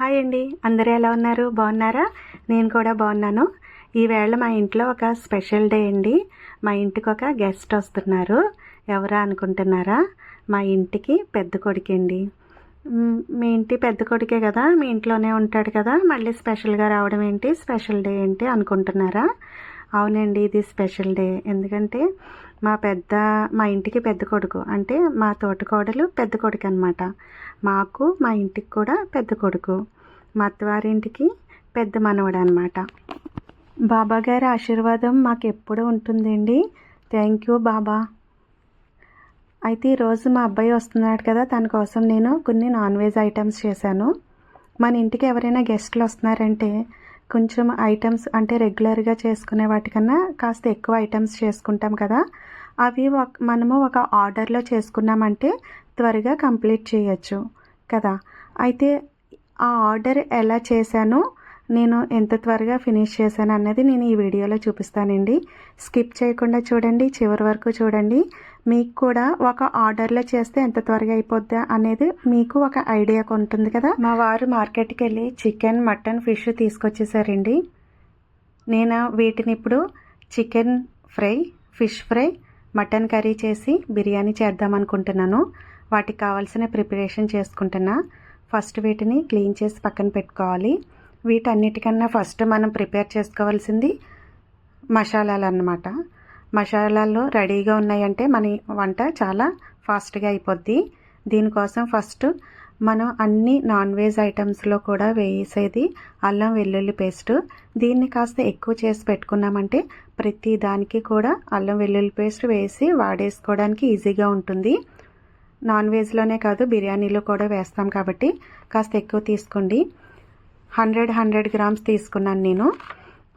Hi అండి. అందరూ ఎలా ఉన్నారు? బాగున్నారా? నేను కూడా బాగున్నాను. ఈవేళ మా ఇంట్లో ఒక స్పెషల్ డే అండి. మా ఇంటికి ఒక గెస్ట్ వస్తున్నారు. ఎవరా అనుకుంటున్నారా? మా ఇంటికి పెద్ద కొడుకండి అండి. మీ ఇంటి పెద్ద కొడుకే కదా? మీ ఇంట్లోనే ఉంటాడు కదా? మళ్ళీ స్పెషల్గా రావడం ఏంటి? స్పెషల్ డే ఏంటి అనుకుంటున్నారా? అవునండి ఇది స్పెషల్ డే. ఎందుకంటే మా పెద్ద మా ఇంటికి పెద్ద కొడుకు. అంటే మా తోటకోడలు పెద్ద కొడుకు అనమాట మాకు మా ఇంటికి కూడా పెద్ద కొడుకు. మా అత్తవారింటికి పెద్ద మనవడు అనమాట బాబా గారి ఆశీర్వాదం మాకు ఎప్పుడూ ఉంటుందండి? Thank you Baba. అయితే ఈరోజు మా అబ్బాయి వస్తున్నాడు కదా తన కోసం నేను కొన్ని నాన్ వెజ్ ఐటమ్స్ చేశాను. మన ఇంటికి ఎవరైనా గెస్ట్లు వస్తున్నారంటే కొంచెం ఐటమ్స్ అంటే రెగ్యులర్గా చేసుకునే వాటికన్నా కాస్త ఎక్కువ ఐటమ్స్ చేసుకుంటాం కదా. అవి ఒక మనము ఒక ఆర్డర్లో చేసుకున్నామంటే త్వరగా కంప్లీట్ చేయొచ్చు కదా. అయితే ఆ ఆర్డర్ ఎలా చేశానో నేను ఎంత త్వరగా ఫినిష్ చేశాను అన్నది నేను ఈ వీడియోలో చూపిస్తానండి. స్కిప్ చేయకుండా చూడండి చివరి వరకు చూడండి. మీకు కూడా ఒక ఆర్డర్లో చేస్తే ఎంత త్వరగా అయిపోద్దా అనేది మీకు ఒక ఐడియా ఉంటుంది కదా. మా వారు మార్కెట్కి వెళ్ళి చికెన్ మటన్ ఫిష్ తీసుకొచ్చేసారండి. నేను వీటిని ఇప్పుడు chicken fry fish fry mutton curry చేసి బిర్యానీ చేద్దాం అనుకుంటున్నాను. వాటికి కావాల్సిన ప్రిపరేషన్ చేసుకుంటున్నా. ఫస్ట్ వీటిని క్లీన్ చేసి పక్కన పెట్టుకోవాలి. వీటన్నిటికన్నా ఫస్ట్ మనం ప్రిపేర్ చేసుకోవాల్సింది మసాలాలు అన్నమాట మసాలాలు రెడీగా ఉన్నాయంటే మన వంట చాలా ఫాస్ట్గా అయిపోద్ది. దీనికోసం ఫస్ట్ మనం అన్ని నాన్ వెజ్ ఐటమ్స్లో కూడా వేసేది అల్లం వెల్లుల్లి పేస్ట్. దీన్ని కాస్త ఎక్కువ చేసి పెట్టుకున్నామంటే ప్రతి దానికి కూడా అల్లం వెల్లుల్లి పేస్ట్ వేసి వాడేసుకోవడానికి ఈజీగా ఉంటుంది. నాన్ వెజ్లోనే కాదు బిర్యానీలో కూడా వేస్తాం కాబట్టి కాస్త ఎక్కువ తీసుకోండి. హండ్రెడ్ హండ్రెడ్ గ్రామ్స్ తీసుకున్నాను నేను.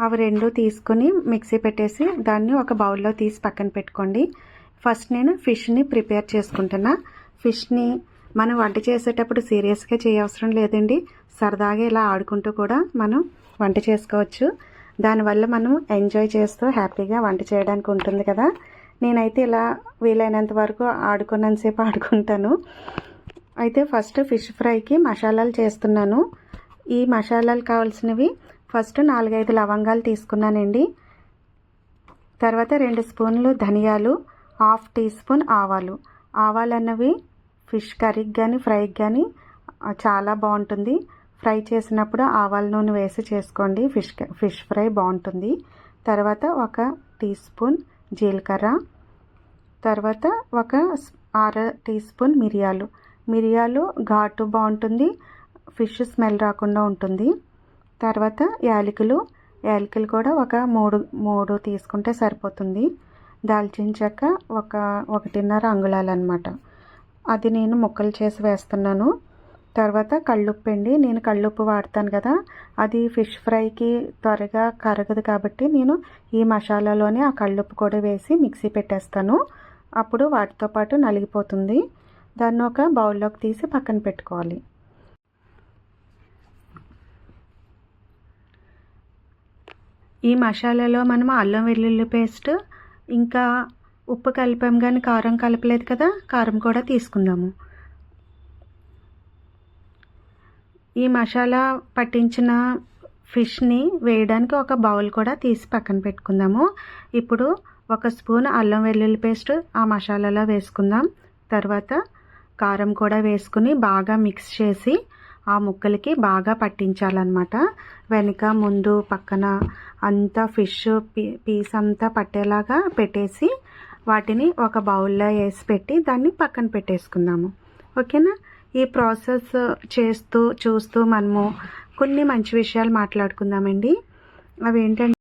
అవి రెండు తీసుకుని మిక్సీ పెట్టేసి దాన్ని ఒక బౌల్లో తీసి పక్కన పెట్టుకోండి. ఫస్ట్ నేను ఫిష్ని ప్రిపేర్ చేసుకుంటున్నా. ఫిష్ని మనం వంట చేసేటప్పుడు సీరియస్గా చేయవసరం లేదండి. సరదాగా ఇలా ఆడుకుంటూ కూడా మనం వంట చేసుకోవచ్చు. దానివల్ల మనం ఎంజాయ్ చేస్తూ హ్యాపీగా వంట చేయడానికి ఉంటుంది కదా. నేనైతే ఇలా వీలైనంత వరకు ఆడుకున్నంతసేపు ఆడుకుంటాను. అయితే ఫస్ట్ ఫిష్ ఫ్రైకి మసాలాలు చేస్తున్నాను. ఈ మసాలాలు కావాల్సినవి ఫస్ట్ నాలుగైదు లవంగాలు తీసుకున్నానండి. తర్వాత రెండు స్పూన్లు ధనియాలు హాఫ్ టీ స్పూన్ ఆవాలు. ఆవాలు అన్నవి ఫిష్ కర్రీకి కానీ ఫ్రైకి కానీ చాలా బాగుంటుంది. ఫ్రై చేసినప్పుడు ఆవాల నూనె వేసి చేసుకోండి. ఫిష్ ఫిష్ ఫ్రై బాగుంటుంది. తర్వాత ఒక టీ స్పూన్ జీలకర్ర తర్వాత ఒక అర టీ స్పూన్ మిరియాలు. మిరియాలు ఘాటు బాగుంటుంది ఫిష్ స్మెల్ రాకుండా ఉంటుంది. తర్వాత యాలకులు. యాలకులు కూడా ఒక మూడు మూడు తీసుకుంటే సరిపోతుంది. దాల్చిన చెక్క ఒక ఒకటిన్నర అంగుళాలు అనమాట అది నేను ముక్కలు చేసి వేస్తున్నాను. తర్వాత కళ్ళుప్పు అండి. నేను కళ్ళుప్పు వాడతాను కదా అది ఫిష్ ఫ్రైకి త్వరగా కరగదు కాబట్టి నేను ఈ మసాలాలోనే ఆ కళ్ళుప్పు కూడా వేసి మిక్సీ పెట్టేస్తాను. అప్పుడు వాటితో పాటు నలిగిపోతుంది. దాన్ని ఒక బౌల్లోకి తీసి పక్కన పెట్టుకోవాలి. ఈ మసాలాలో మనం అల్లం వెల్లుల్లి పేస్ట్ ఇంకా ఉప్పు కలిపాం కానీ కారం కలపలేదు కదా కారం కూడా తీసుకుందాము. ఈ మసాలా పట్టించిన ఫిష్ని వేయడానికి ఒక బౌల్ కూడా తీసి పక్కన పెట్టుకుందాము. ఇప్పుడు ఒక స్పూన్ అల్లం వెల్లుల్లి పేస్ట్ ఆ మసాలాలో వేసుకుందాం. తర్వాత కారం కూడా వేసుకుని బాగా మిక్స్ చేసి ఆ ముక్కలకి బాగా పట్టించాలన్నమాట. వెనుక ముందు పక్కన అంతా ఫిష్ పీ పీస్ అంతా పట్టేలాగా పెట్టేసి వాటిని ఒక బౌల్లో వేసి పెట్టి దాన్ని పక్కన పెట్టేసుకుందాము. ఓకేనా? ఈ ప్రాసెస్ చేస్తూ చూస్తూ మనము కొన్ని మంచి విషయాలు మాట్లాడుకుందామండి. అవి ఏంటంటే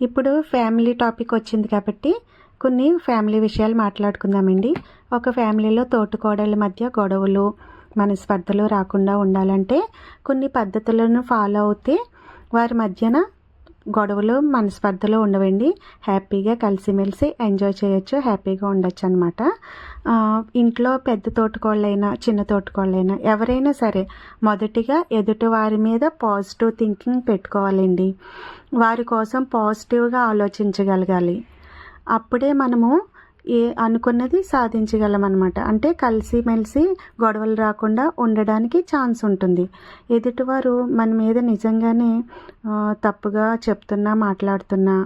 ఇప్పుడు ఫ్యామిలీ టాపిక్ వచ్చింది కాబట్టి కొన్ని ఫ్యామిలీ విషయాలు మాట్లాడుకుందామండి. ఒక ఫ్యామిలీలో తోటికోడళ్ళ మధ్య గొడవలు మనస్పర్ధలు రాకుండా ఉండాలంటే కొన్ని పద్ధతులను ఫాలో అవుతే వారి మధ్యన గొడవలు మనస్పర్ధలు ఉండవండి. హ్యాపీగా కలిసిమెలిసి ఎంజాయ్ చేయొచ్చు హ్యాపీగా ఉండొచ్చు అనమాట ఇంట్లో పెద్ద తోటకోళ్ళైనా చిన్న తోటకోళ్ళైనా ఎవరైనా సరే మొదటిగా ఎదుటి వారి మీద పాజిటివ్ థింకింగ్ పెట్టుకోవాలండి. వారి కోసం పాజిటివ్గా ఆలోచించగలగాలి. అప్పుడే మనము ఏ అనుకున్నది సాధించగలం అనమాట అంటే కలిసిమెలిసి గొడవలు రాకుండా ఉండడానికి ఛాన్స్ ఉంటుంది. ఎదుటివారు మన మీద నిజంగానే తప్పుగా చెప్తున్నా మాట్లాడుతున్నా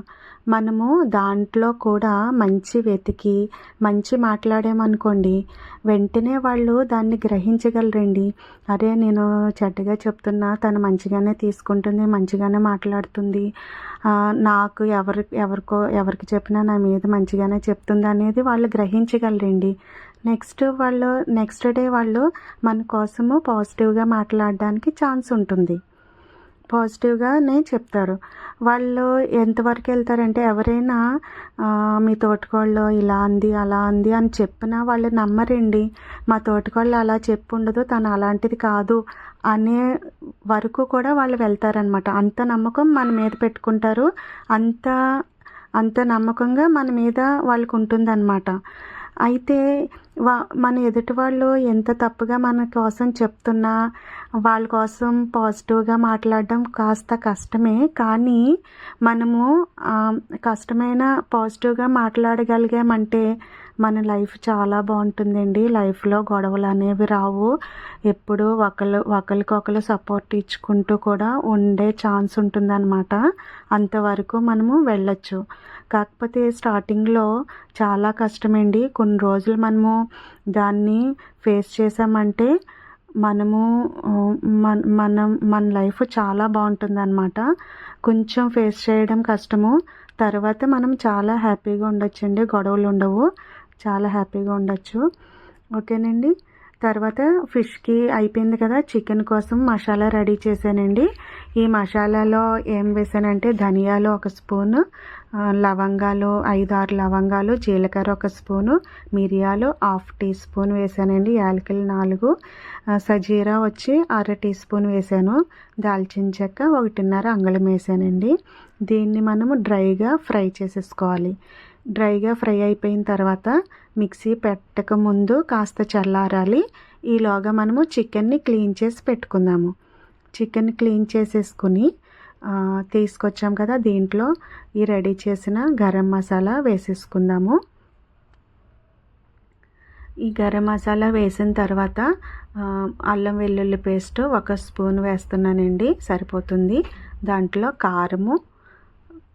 మనము దాంట్లో కూడా మంచి వెతికి మంచి మాట్లాడామనుకోండి వెంటనే వాళ్ళు దాన్ని గ్రహించగలరండి. అరే నేను చెడ్డగా చెప్తున్నా తను మంచిగానే తీసుకుంటుంది మంచిగానే మాట్లాడుతుంది. నాకు ఎవరి ఎవరికో ఎవరికి చెప్పినా నా మీద మంచిగానే చెప్తుంది అనేది వాళ్ళు గ్రహించగలరండి. నెక్స్ట్ వాళ్ళు నెక్స్ట్ డే వాళ్ళు మన కోసము పాజిటివ్గా మాట్లాడడానికి ఛాన్స్ ఉంటుంది. పాజిటివ్గానే చెప్తారు. వాళ్ళు ఎంతవరకు వెళ్తారంటే ఎవరైనా మీ తోటకోళ్ళు ఇలా అంది అలా అంది అని చెప్పినా వాళ్ళు నమ్మరండి. మా తోటకోళ్ళు అలా చెప్పుండదు తను అలాంటిది కాదు అనే వరకు కూడా వాళ్ళు వెళ్తారనమాట అంత నమ్మకం మన మీద పెట్టుకుంటారు. అంత అంత నమ్మకంగా మన మీద వాళ్ళకు ఉంటుందన్నమాట. అయితే వా మన ఎదుటి వాళ్ళు ఎంత తప్పుగా మన కోసం చెప్తున్నా వాళ్ళ కోసం పాజిటివ్గా మాట్లాడడం కాస్త కష్టమే. కానీ మనము కష్టమైన పాజిటివ్గా మాట్లాడగలిగామంటే మన లైఫ్ చాలా బాగుంటుందండి. లైఫ్లో గొడవలు అనేవి రావు. ఎప్పుడు ఒకళ్ళు ఒకరికొకరు సపోర్ట్ ఇచ్చుకుంటూ కూడా ఉండే ఛాన్స్ ఉంటుందన్నమాట. అంతవరకు మనము వెళ్ళొచ్చు. కాకపోతే స్టార్టింగ్లో చాలా కష్టమండి. కొన్ని రోజులు మనము దాన్ని ఫేస్ చేసామంటే మనము మన మనం మన లైఫ్ చాలా బాగుంటుంది అనమాట కొంచెం ఫేస్ చేయడం కష్టము. తర్వాత మనం చాలా హ్యాపీగా ఉండొచ్చండి. గొడవలు ఉండవు. చాలా హ్యాపీగా ఉండొచ్చు. ఓకేనండి. తర్వాత ఫిష్కి అయిపోయింది కదా చికెన్ కోసం మసాలా రెడీ చేశానండి. ఈ మసాలాలో ఏం వేసానంటే ధనియాలు ఒక స్పూను లవంగాలు ఐదు ఆరు లవంగాలు జీలకర్ర ఒక స్పూను మిరియాలు హాఫ్ టీ స్పూన్ వేసానండి యాలకులు నాలుగు. సజీరా వచ్చి అర టీ స్పూన్ వేసాను. దాల్చిన చెక్క ఒకటిన్నర అంగుళం వేసానండి. దీన్ని మనము డ్రైగా ఫ్రై చేసేసుకోవాలి. డ్రైగా ఫ్రై అయిపోయిన తర్వాత మిక్సీ పెట్టక ముందు కాస్త చల్లారాలి. ఈలోగా మనము చికెన్ని క్లీన్ చేసి పెట్టుకుందాము. చికెన్ క్లీన్ చేసేసుకుని తీసుకొచ్చాం కదా దీంట్లో ఈ రెడీ చేసిన గరం మసాలా వేసేసుకుందాము. ఈ గరం మసాలా వేసిన తర్వాత అల్లం వెల్లుల్లి పేస్ట్ ఒక స్పూన్ వేస్తున్నానండి సరిపోతుంది. దాంట్లో కారము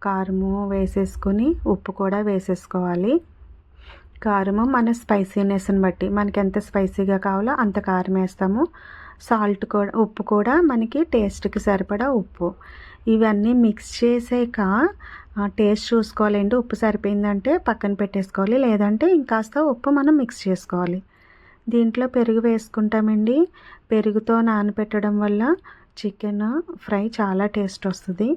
కారము వేసేసుకుని ఉప్పు కూడా వేసేసుకోవాలి. కారము మన స్పైసీనెస్ని బట్టి మనకి ఎంత స్పైసీగా కావాలో అంత కారం వేస్తాము. సాల్ట్ కూడా ఉప్పు కూడా మనకి టేస్ట్కి సరిపడా ఉప్పు. ఇవన్నీ మిక్స్ చేసాక టేస్ట్ చూసుకోవాలండి. ఉప్పు సరిపోయిందంటే పక్కన పెట్టేసుకోవాలి లేదంటే ఇంకాస్త ఉప్పు మనం మిక్స్ చేసుకోవాలి. దీంట్లో పెరుగు వేసుకుంటామండి. పెరుగుతో నానబెట్టడం వల్ల చికెన్ ఫ్రై చాలా టేస్ట్ వస్తుంది.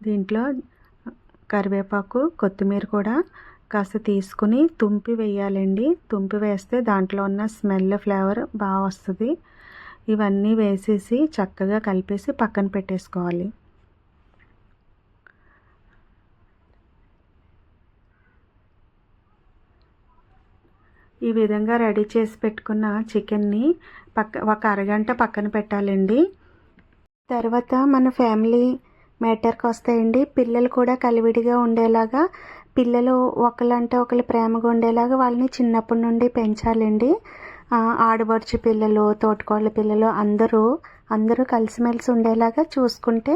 దీంట్లో కరివేపాకు కొత్తిమీర కూడా కాస్త తీసుకుని తుంపి వేయాలండి. తుంపి వేస్తే దాంట్లో ఉన్న స్మెల్ ఫ్లేవర్ బాగా వస్తుంది. ఇవన్నీ వేసేసి చక్కగా కలిపేసి పక్కన పెట్టేసుకోవాలి. ఈ విధంగా రెడీ చేసి పెట్టుకున్న చికెన్ని పక్క ఒక అరగంట పక్కన పెట్టాలండి. తర్వాత మన ఫ్యామిలీ మ్యాటర్కి వస్తాయండి. పిల్లలు కూడా కలివిడిగా ఉండేలాగా పిల్లలు ఒకళ్ళంటే ఒకళ్ళు ప్రేమగా ఉండేలాగా వాళ్ళని చిన్నప్పటి నుండి పెంచాలండి. ఆడబడుచు పిల్లలు తోటకోళ్ళ పిల్లలు అందరూ అందరూ కలిసిమెలిసి ఉండేలాగా చూసుకుంటే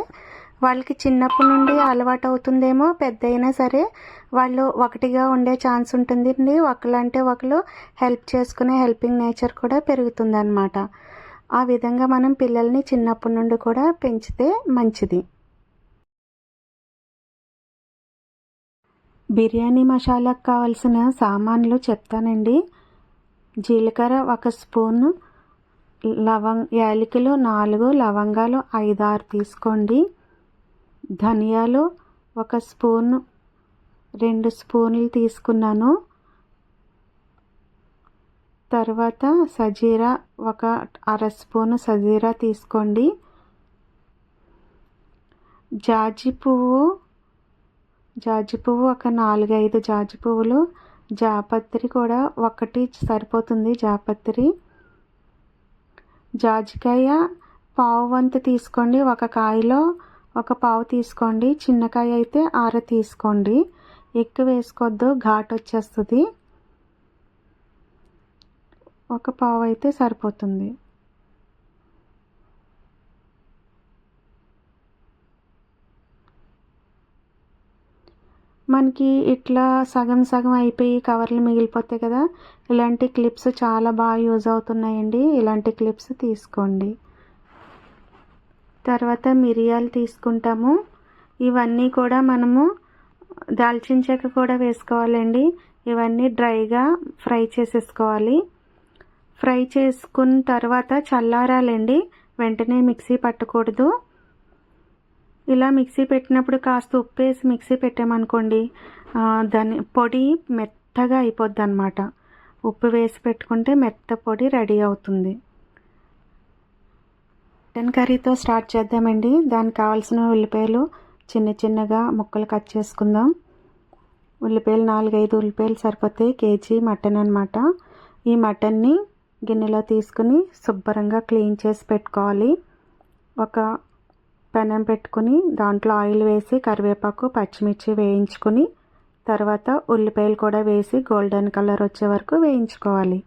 వాళ్ళకి చిన్నప్పటి నుండి అలవాటు అవుతుందేమో పెద్ద అయినా సరే వాళ్ళు ఒకటిగా ఉండే ఛాన్స్ ఉంటుందండి. ఒకళ్ళంటే ఒకళ్ళు హెల్ప్ చేసుకునే హెల్పింగ్ నేచర్ కూడా పెరుగుతుందన్నమాట. ఆ విధంగా మనం పిల్లల్ని చిన్నప్పటి నుండి కూడా పెంచితే మంచిది. బిర్యానీ మసాలాకు కావాల్సిన సామాన్లు చెప్తానండి. జీలకర్ర ఒక స్పూను లవంగ యాలకులు నాలుగు లవంగాలు ఐదారు తీసుకోండి. ధనియాలు ఒక స్పూను రెండు స్పూన్లు తీసుకున్నాను. తర్వాత సజీరా ఒక అర స్పూను సజీరా తీసుకోండి. జాజి పువ్వు జాజి పువ్వు ఒక నాలుగైదు జాజి పువ్వులు. జాపత్రి కూడా ఒకటి సరిపోతుంది జాపత్రి. జాజికాయ పావు వంతు తీసుకోండి ఒక కాయలో ఒక పావు తీసుకోండి చిన్న కాయ అయితే ఆర తీసుకోండి. ఎక్కువ వేసుకోవద్దు ఘాట్ వచ్చేస్తుంది. ఒక పావు అయితే సరిపోతుంది. మనకి ఇట్లా సగం సగం అయిపోయి కవర్లు మిగిలిపోతాయి కదా ఇలాంటి క్లిప్స్ చాలా బాగా యూజ్ అవుతున్నాయండి. ఇలాంటి క్లిప్స్ తీసుకోండి. తర్వాత మిరియాలు తీసుకుంటాము. ఇవన్నీ కూడా మనము దాల్చిన చెక్క కూడా వేసుకోవాలండి. ఇవన్నీ డ్రైగా ఫ్రై చేసేసుకోవాలి. ఫ్రై చేసుకున్న తర్వాత చల్లారాలండి. వెంటనే మిక్సీ పట్టకూడదు. ఇలా మిక్సీ పెట్టినప్పుడు కాస్త ఉప్పు వేసి మిక్సీ పెట్టామనుకోండి దాని పొడి మెత్తగా అయిపోద్ది అనమాట ఉప్పు వేసి పెట్టుకుంటే మెత్త పొడి రెడీ అవుతుంది. మటన్ కర్రీతో స్టార్ట్ చేద్దామండి. దానికి కావాల్సిన ఉల్లిపాయలు చిన్న చిన్నగా ముక్కలు కట్ చేసుకుందాం. ఉల్లిపాయలు నాలుగైదు ఉల్లిపాయలు సరిపోతాయి కేజీ మటన్ అనమాట ఈ మటన్ని గిన్నెలో తీసుకుని శుభ్రంగా క్లీన్ చేసి పెట్టుకోవాలి. ఒక పెనం పెట్టుకుని దాంట్లో ఆయిల్ వేసి కరివేపాకు పచ్చిమిర్చి వేయించుకుని తర్వాత ఉల్లిపాయలు కూడా వేసి గోల్డెన్ కలర్ వచ్చే వరకు వేయించుకోవాలి.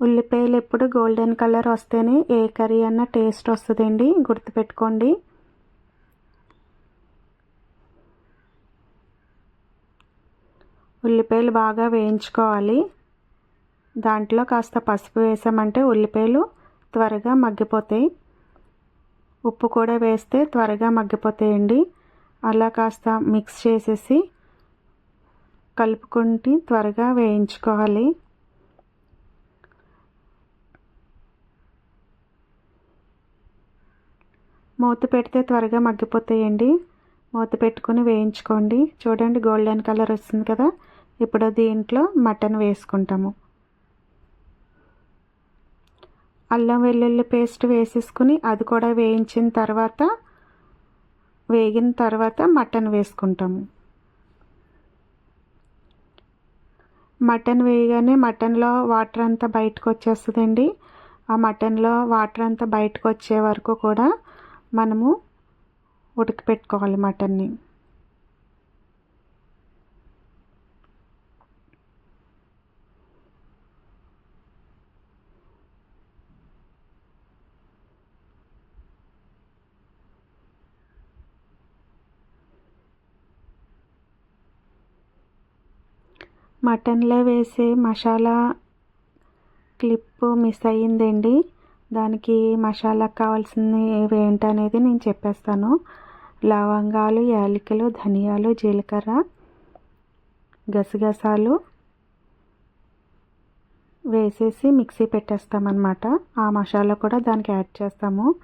ఉల్లిపాయలు ఎప్పుడు గోల్డెన్ కలర్ వస్తేనే ఏ కర్రీ అన్న టేస్ట్ వస్తుందండి. గుర్తుపెట్టుకోండి. ఉల్లిపాయలు బాగా వేయించుకోవాలి. దాంట్లో కాస్త పసుపు వేసామంటే ఉల్లిపాయలు త్వరగా మగ్గిపోతాయి. ఉప్పు కూడా వేస్తే త్వరగా మగ్గిపోతాయండి. అలా కాస్త మిక్స్ చేసేసి కలుపుకుంటే త్వరగా వేయించుకోవాలి. మూత పెడితే త్వరగా మగ్గిపోతాయండి. మూత పెట్టుకుని వేయించుకోండి. చూడండి గోల్డెన్ కలర్ వస్తుంది కదా. ఇప్పుడు దీంట్లో మటన్ వేసుకుంటాము. అల్లం వెల్లుల్లి పేస్ట్ వేసేసుకుని అది కూడా వేయించిన తర్వాత వేగిన తర్వాత మటన్ వేసుకుంటాము. మటన్ వేయగానే మటన్లో వాటర్ అంతా బయటకు వచ్చేస్తుందండి. ఆ మటన్లో వాటర్ అంతా బయటకు వచ్చే వరకు కూడా మనము ఉడకపెట్టుకోవాలి మటన్ని. మటన్లో వేసే మసాలా క్లిప్ మిస్ అయ్యిందండి. దానికి మసాలా కావాల్సింది ఏంటనేది నేను చెప్పేస్తాను. లవంగాలు యాలకులు ధనియాలు జీలకర్ర గసగసాలు వేసేసి మిక్సీ పెట్టేస్తామన్నమాట. ఆ మసాలా కూడా దానికి యాడ్ చేస్తాము.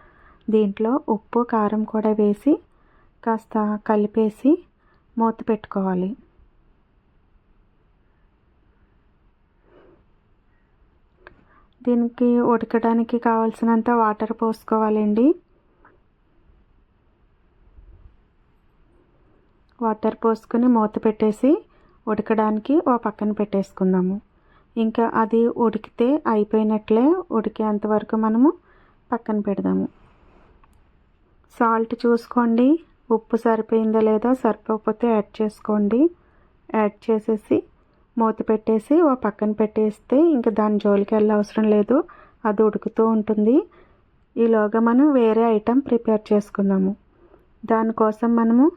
దీంట్లో ఉప్పు కారం కూడా వేసి కాస్త కలిపేసి మూత పెట్టుకోవాలి. దీనికి ఉడకడానికి కావాల్సినంత వాటర్ పోసుకోవాలండి. వాటర్ పోసుకొని మూత పెట్టేసి ఉడకడానికి ఓ పక్కన పెట్టేసుకుందాము. ఇంకా అది ఉడికితే అయిపోయినట్లే ఉడికేంతవరకు మనము పక్కన పెడదాము. సాల్ట్ చూసుకోండి. ఉప్పు సరిపోయిందో లేదో సరిపోకపోతే యాడ్ చేసుకోండి. యాడ్ చేసేసి మూత పెట్టేసి ఓ పక్కన పెట్టేస్తే ఇంకా దాని జోలికి వెళ్ళే అవసరం లేదు. అది ఉడుకుతూ ఉంటుంది. ఈలోగా మనం వేరే ఐటెం ప్రిపేర్ చేసుకుందాము. దానికోసం మనము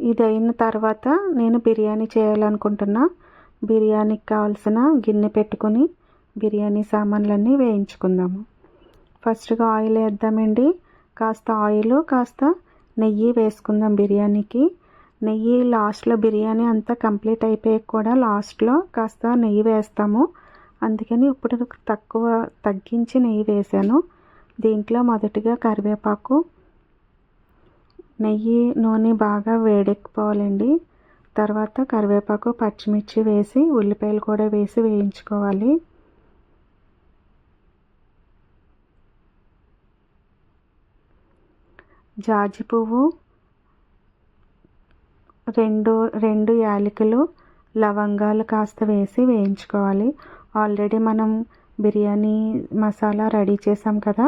ఇది అయిన తర్వాత నేను బిర్యానీ చేయాలనుకుంటున్నా. బిర్యానీకి కావాల్సిన గిన్నె పెట్టుకొని బిర్యానీ సామాన్లన్నీ వేయించుకుందాము. ఫస్ట్గా ఆయిల్ వేద్దామండి. కాస్త ఆయిల్ కాస్త నెయ్యి వేసుకుందాం బిర్యానీకి. నెయ్యి లాస్ట్లో బిర్యానీ అంతా కంప్లీట్ అయిపోయాక కూడా లాస్ట్లో కాస్త నెయ్యి వేస్తాము. అందుకని ఇప్పుడు తక్కువ తగ్గించి నెయ్యి వేసాను దీంట్లో మొదటిగా కరివేపాకు నెయ్యి నూనె బాగా వేడెక్కిపోవాలండి. తర్వాత కరివేపాకు పచ్చిమిర్చి వేసి ఉల్లిపాయలు కూడా వేసి వేయించుకోవాలి. జాజి పువ్వు రెండు రెండు యాలకులు లవంగాలు కాస్త వేసి వేయించుకోవాలి. ఆల్రెడీ మనం బిర్యానీ మసాలా రెడీ చేసాం కదా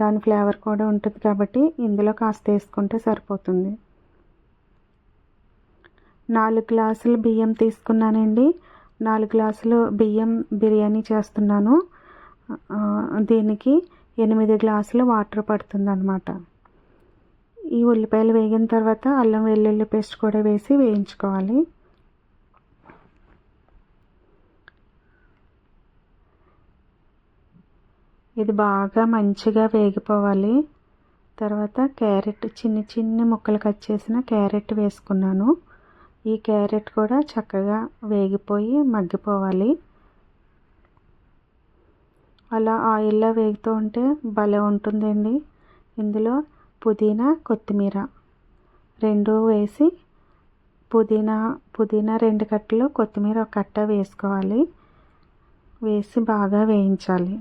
దాని ఫ్లేవర్ కూడా ఉంటుంది కాబట్టి ఇందులో కాస్త వేసుకుంటే సరిపోతుంది. నాలుగు గ్లాసులు బియ్యం తీసుకున్నానండి. నాలుగు గ్లాసులు బియ్యం బిర్యానీ చేస్తున్నాను. దీనికి ఎనిమిది గ్లాసులు వాటర్ పడుతుంది అన్నమాట ఈ ఉల్లిపాయలు వేగిన తర్వాత అల్లం వెల్లుల్లి పేస్ట్ కూడా వేసి వేయించుకోవాలి. ఇది బాగా మంచిగా వేగిపోవాలి. తర్వాత క్యారెట్ చిన్ని చిన్ని ముక్కలు కట్ చేసిన క్యారెట్ వేసుకున్నాను. ఈ క్యారెట్ కూడా చక్కగా వేగిపోయి మగ్గిపోవాలి. అలా ఆయిల్లో వేగుతూ ఉంటే భలే ఉంటుందండి. ఇందులో పుదీనా కొత్తిమీర రెండు వేసి పుదీనా పుదీనా రెండు కట్టలు కొత్తిమీర ఒక కట్ట వేసుకోవాలి. వేసి బాగా వేయించాలి.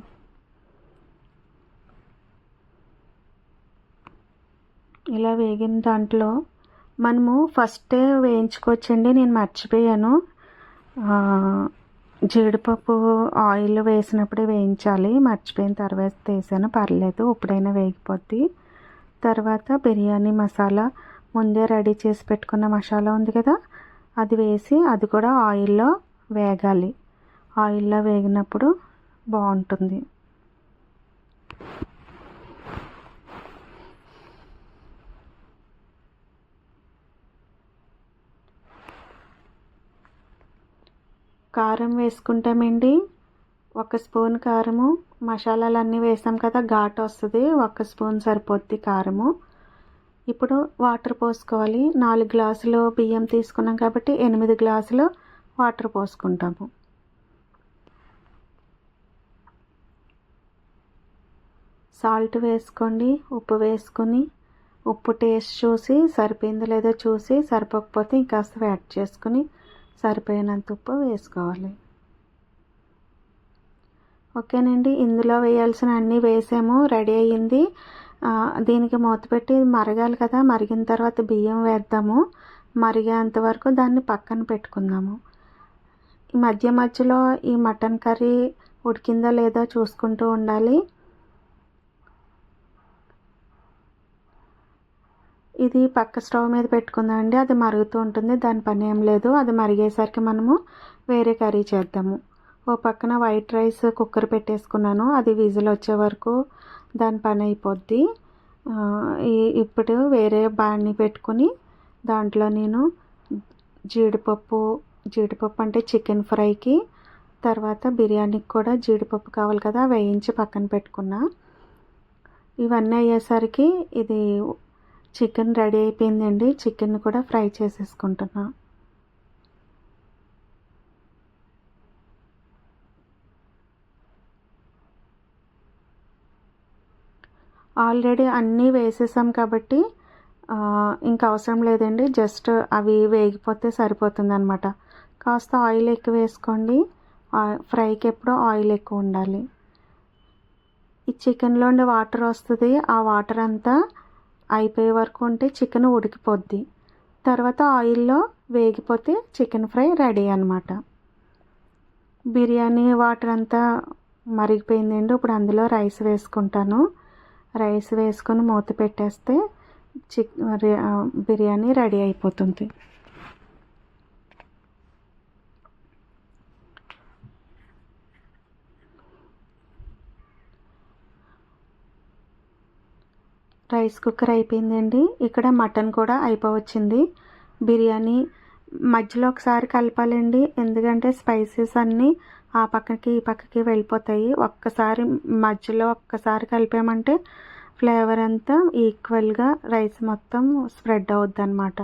ఇలా వేగిన దాంట్లో మనము ఫస్టే వేయించుకోవచ్చండి నేను మర్చిపోయాను. జీడిపప్పు ఆయిల్ వేసినప్పుడే వేయించాలి. మర్చిపోయిన తర్వాత వేసాను. పర్లేదు ఇప్పుడైనా వేగిపోద్ది. తర్వాత బిర్యానీ మసాలా ముందే రెడీ చేసి పెట్టుకున్న మసాలా ఉంది కదా అది వేసి అది కూడా ఆయిల్లో వేగాలి. ఆయిల్లో వేగినప్పుడు బాగుంటుంది. కారం వేసుకుంటామండి. ఒక స్పూన్ కారము మసాలాలు అన్నీ వేసాం కదా ఘాటు వస్తుంది ఒక స్పూన్ సరిపోద్ది కారము. ఇప్పుడు వాటర్ పోసుకోవాలి. నాలుగు గ్లాసులు బియ్యం తీసుకున్నాం కాబట్టి ఎనిమిది గ్లాసులు వాటర్ పోసుకుంటాము. సాల్ట్ వేసుకోండి ఉప్పు వేసుకొని ఉప్పు టేస్ట్ చూసి సరిపోయిందో లేదో చూసి సరిపోకపోతే ఇంకాస్త యాడ్ చేసుకుని సరిపోయినంత ఉప్పు వేసుకోవాలి. ఓకేనండి ఇందులో వేయాల్సిన అన్నీ వేసాము రెడీ అయ్యింది. దీనికి మూత పెట్టి మరగాలి కదా మరిగిన తర్వాత బియ్యం వేద్దాము. మరిగేంత వరకు దాన్ని పక్కన పెట్టుకుందాము. ఈ మధ్య మధ్యలో ఈ మటన్ కర్రీ ఉడికిందో లేదో చూసుకుంటూ ఉండాలి. ఇది పక్క స్టవ్ మీద పెట్టుకుందామండి అది మరుగుతూ ఉంటుంది దాని పని ఏం లేదు. అది మరిగేసరికి మనము వేరే కర్రీ చేద్దాము. ఓ పక్కన వైట్ రైస్ కుక్కర్ పెట్టేసుకున్నాను. అది విజిల్ వచ్చే వరకు దాని పని అయిపోద్ది. ఇప్పుడు వేరే బాణీ పెట్టుకుని దాంట్లో నేను జీడిపప్పు జీడిపప్పు అంటే చికెన్ ఫ్రైకి తర్వాత బిర్యానీకి కూడా జీడిపప్పు కావాలి కదా వేయించి పక్కన పెట్టుకున్నా. ఇవన్నీ అయ్యేసరికి ఇది చికెన్ రెడీ అయిపోయిందండి. చికెన్ కూడా ఫ్రై చేసేసుకుంటున్నాను ఆల్రెడీ అన్నీ వేసేసాం కాబట్టి ఇంకా అవసరం లేదండి. జస్ట్ అవి వేగిపోతే సరిపోతుంది అనమాట కాస్త ఆయిల్ ఎక్కువ వేసుకోండి. ఫ్రైకి ఎప్పుడో ఆయిల్ ఎక్కువ ఉండాలి. ఈ చికెన్లో ఉండే వాటర్ వస్తుంది. ఆ వాటర్ అంతా అయిపోయే వరకు ఉంటే చికెన్ ఉడికిపోద్ది. తర్వాత ఆయిల్లో వేగిపోతే చికెన్ ఫ్రై రెడీ అనమాట బిర్యానీ వాటర్ అంతా మరిగిపోయిందండి. ఇప్పుడు అందులో రైస్ వేసుకుంటాను. రైస్ వేసుకొని మూత పెట్టేస్తే చిక్ బిర్యానీ రెడీ అయిపోతుంది. రైస్ కుక్కర్ అయిపోయిందండి. ఇక్కడ మటన్ కూడా అయిపోవచ్చింది. బిర్యానీ మధ్యలో ఒకసారి కలపాలండి. ఎందుకంటే స్పైసెస్ అన్నీ ఆ పక్కకి ఈ పక్కకి వెళ్ళిపోతాయి. ఒక్కసారి మధ్యలో ఒక్కసారి కలిపామంటే ఫ్లేవర్ అంతా ఈక్వల్గా రైస్ మొత్తం స్ప్రెడ్ అవుద్ది అనమాట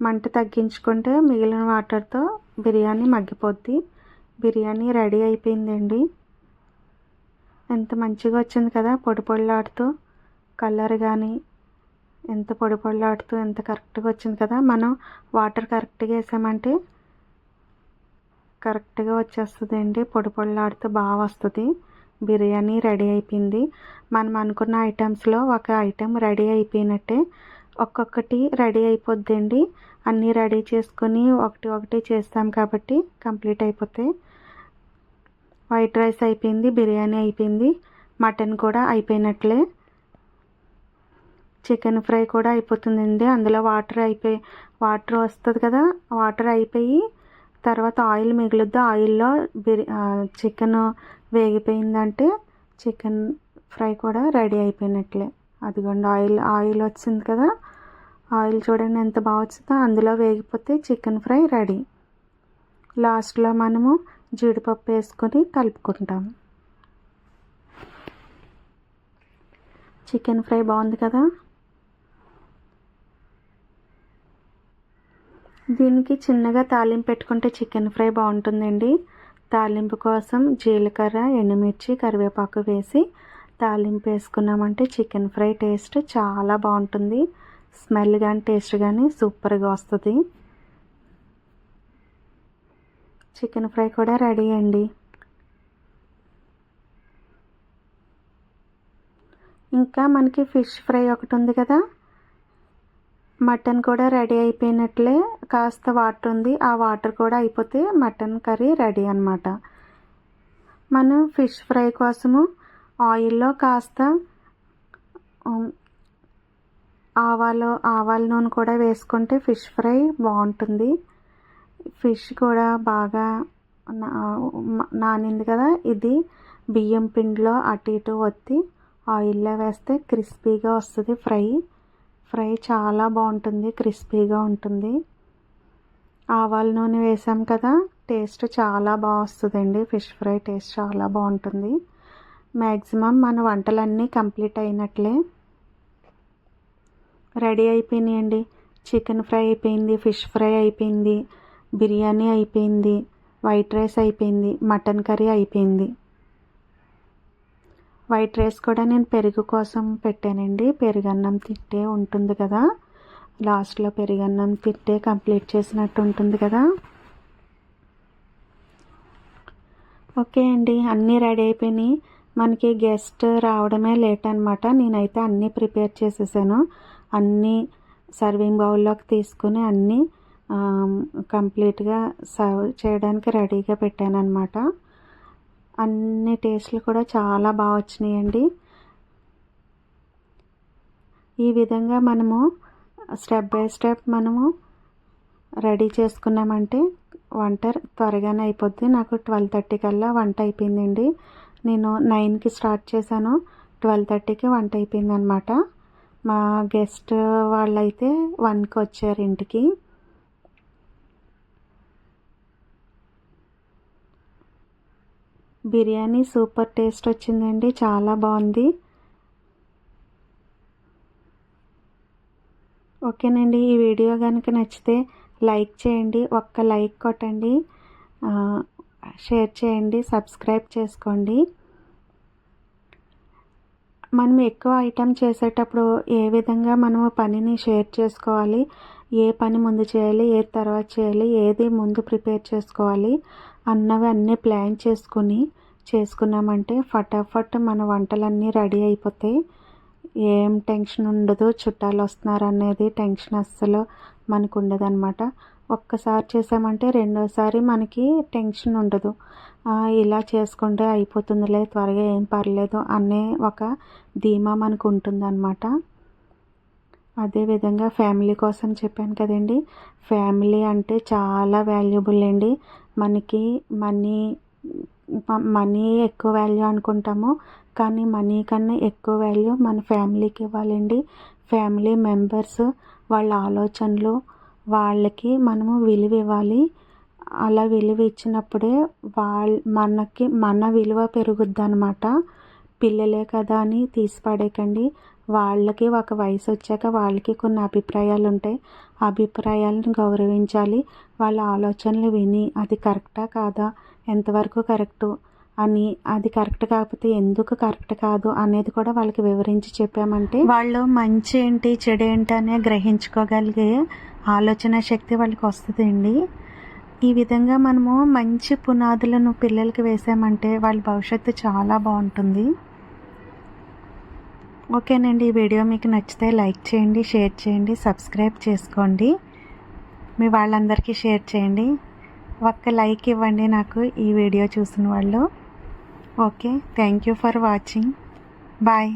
మంట తగ్గించుకుంటే మిగిలిన వాటర్తో బిర్యానీ మగ్గిపోద్ది. బిర్యానీ రెడీ అయిపోయిందండి. ఎంత మంచిగా వచ్చింది కదా పొడి పొడిలాడుతూ కలర్ కానీ ఎంత పొడి పొడిలాడుతూ ఎంత కరెక్ట్గా వచ్చింది కదా. మనం వాటర్ కరెక్ట్గా వేసామంటే కరెక్ట్గా వచ్చేస్తుందండి. పొడి పొడిలాడుతూ బాగా వస్తుంది. బిర్యానీ రెడీ అయిపోయింది. మనం అనుకున్న ఐటమ్స్లో ఒక ఐటెం రెడీ అయిపోయినట్టే ఒక్కొక్కటి రెడీ అయిపోద్దండి. అన్నీ రెడీ చేసుకొని ఒకటి ఒకటి చేస్తాం కాబట్టి కంప్లీట్ అయిపోతాయి వైట్ రైస్ అయిపోయింది బిర్యానీ అయిపోయింది మటన్ కూడా అయిపోయినట్లే. చికెన్ ఫ్రై కూడా అయిపోతుందండి. అందులో వాటర్ అయిపోయి వాటర్ వస్తుంది కదా వాటర్ అయిపోయి తర్వాత ఆయిల్ మిగులుద్ది? ఆయిల్లో బిర్ చికెన్ వేగిపోయిందంటే చికెన్ ఫ్రై కూడా రెడీ అయిపోయినట్లే. అదిగోండి ఆయిల్ ఆయిల్ వచ్చింది కదా? ఆయిల్ చూడండి ఎంత బాగా వచ్చిందో. అందులో వేగిపోతే చికెన్ ఫ్రై రెడీ. లాస్ట్లో మనము జీడిపప్పు వేసుకొని కలుపుకుంటాం. చికెన్ ఫ్రై బాగుంది కదా? దీనికి చిన్నగా తాలింపు పెట్టుకుంటే చికెన్ ఫ్రై బాగుంటుందండి. తాలింపు కోసం జీలకర్ర ఎండుమిర్చి కరివేపాకు వేసి తాలింపు వేసుకున్నామంటే చికెన్ ఫ్రై టేస్ట్ చాలా బాగుంటుంది. స్మెల్ కానీ టేస్ట్ కానీ సూపర్గా వస్తుంది. చికెన్ ఫ్రై కూడా రెడీ అండి. ఇంకా మనకి ఫిష్ ఫ్రై ఒకటి ఉంది కదా. మటన్ కూడా రెడీ అయిపోయినట్లే. కాస్త వాటర్ ఉంది. ఆ వాటర్ కూడా అయిపోతే మటన్ కర్రీ రెడీ అనమాట మనం ఫిష్ ఫ్రై కోసము ఆయిల్లో కాస్త ఆవాలు ఆవాల నూనె కూడా వేసుకుంటే ఫిష్ ఫ్రై బాగుంటుంది. ఫిష్ కూడా బాగా నానింది కదా. ఇది బియ్యం పిండిలో అటు ఇటు ఒత్తి ఆయిల్లో వేస్తే క్రిస్పీగా వస్తుంది ఫ్రై. ఫ్రై చాలా బాగుంటుంది క్రిస్పీగా ఉంటుంది. ఆవాల నూనె వేసాం కదా టేస్ట్ చాలా బాగా వస్తుందండి. ఫిష్ ఫ్రై టేస్ట్ చాలా బాగుంటుంది. మ్యాక్సిమం మన వంటలన్నీ కంప్లీట్ అయినట్లే. రెడీ అయిపోయినాయండి. చికెన్ ఫ్రై అయిపోయింది ఫిష్ ఫ్రై అయిపోయింది బిర్యానీ అయిపోయింది వైట్ రైస్ అయిపోయింది మటన్ కర్రీ అయిపోయింది. వైట్ రైస్ కూడా నేను పెరుగు కోసం పెట్టానండి. పెరుగన్నం తిట్టే ఉంటుంది కదా. లాస్ట్లో పెరుగన్నం తిట్టే కంప్లీట్ చేసినట్టు ఉంటుంది కదా. ఓకే అండి అన్నీ రెడీ అయిపోయినాయి. మనకి గెస్ట్ రావడమే లేట్ అనమాట నేనైతే అన్నీ ప్రిపేర్ చేసేసాను. అన్నీ సర్వింగ్ బౌల్లోకి తీసుకుని అన్నీ కంప్లీట్గా సర్వ్ చేయడానికి రెడీగా పెట్టాను అనమాట అన్ని టేస్ట్లు కూడా చాలా బాగా వచ్చినాయండి. ఈ విధంగా మనము స్టెప్ బై స్టెప్ మనము రెడీ చేసుకున్నామంటే వంట త్వరగానే అయిపోద్ది. నాకు ట్వెల్వ్ థర్టీ కల్లా వంట అయిపోయిందండి. నేను నైన్కి స్టార్ట్ చేశాను. ట్వెల్వ్ థర్టీకి వంట అయిపోయింది అనమాట మా గెస్ట్ వాళ్ళైతే వన్కి వచ్చారు ఇంటికి. బిర్యానీ సూపర్ టేస్ట్ వచ్చిందండి చాలా బాగుంది. ఓకేనండి ఈ వీడియో కనుక నచ్చితే లైక్ చేయండి ఒక్క లైక్ కొట్టండి షేర్ చేయండి సబ్స్క్రైబ్ చేసుకోండి. మనం ఎక్కువ ఐటెం చేసేటప్పుడు ఏ విధంగా మనము పనిని షేర్ చేసుకోవాలి ఏ పని ముందు చేయాలి ఏది తర్వాత చేయాలి ఏది ముందు ప్రిపేర్ చేసుకోవాలి అన్నవి అన్నీ ప్లాన్ చేసుకుని చేసుకున్నామంటే ఫటాఫట్ మన వంటలన్నీ రెడీ అయిపోతాయి ఏం టెన్షన్ ఉండదు చుట్టాలు వస్తున్నారు అనేది టెన్షన్ అస్సలు మనకు ఉండదన్నమాట ఒక్కసారి చేసామంటే రెండోసారి మనకి టెన్షన్ ఉండదు. ఇలా చేసుకుంటే అయిపోతుందిలే త్వరగా ఏం పర్లేదు అనే ఒక ధీమా మనకు ఉంటుందన్నమాట అదేవిధంగా ఫ్యామిలీ కోసం చెప్పాను కదండి ఫ్యామిలీ అంటే చాలా వాల్యుబుల్ అండి. మనకి మనీ మనీ ఎక్కువ వాల్యూ అనుకుంటాము. కానీ మనీ కన్నా ఎక్కువ వాల్యూ మన ఫ్యామిలీకి ఇవ్వాలండి. ఫ్యామిలీ మెంబర్స్ వాళ్ళ ఆలోచనలు వాళ్ళకి మనము విలువ ఇవ్వాలి. అలా విలువ ఇచ్చినప్పుడే వాళ్ళ మనకి మన విలువ పెరుగుద్ది అనమాట పిల్లలే కదా అని తీసి పడేయకండి వాళ్ళకి ఒక వయసు వచ్చాక వాళ్ళకి కొన్ని అభిప్రాయాలు ఉంటాయి అభిప్రాయాలను గౌరవించాలి. వాళ్ళ ఆలోచనలు విని అది కరెక్టా కాదా? ఎంతవరకు కరెక్టు? అని అది కరెక్ట్ కాకపోతే ఎందుకు కరెక్ట్ కాదు? అనేది కూడా వాళ్ళకి వివరించి చెప్పామంటే వాళ్ళు మంచి ఏంటి చెడు ఏంటి అనే గ్రహించుకోగలిగే ఆలోచన శక్తి వాళ్ళకి వస్తుందండి. ఈ విధంగా మనము మంచి పునాదులను పిల్లలకి వేసామంటే వాళ్ళ భవిష్యత్తు చాలా బాగుంటుంది. ఓకేనండి ఈ వీడియో మీకు నచ్చితే లైక్ చేయండి షేర్ చేయండి సబ్స్క్రైబ్ చేసుకోండి. మీ వాళ్ళందరికీ షేర్ చేయండి. ఒక్క లైక్ ఇవ్వండి నాకు ఈ వీడియో చూసిన వాళ్ళు. Okay thank you for watching. Bye.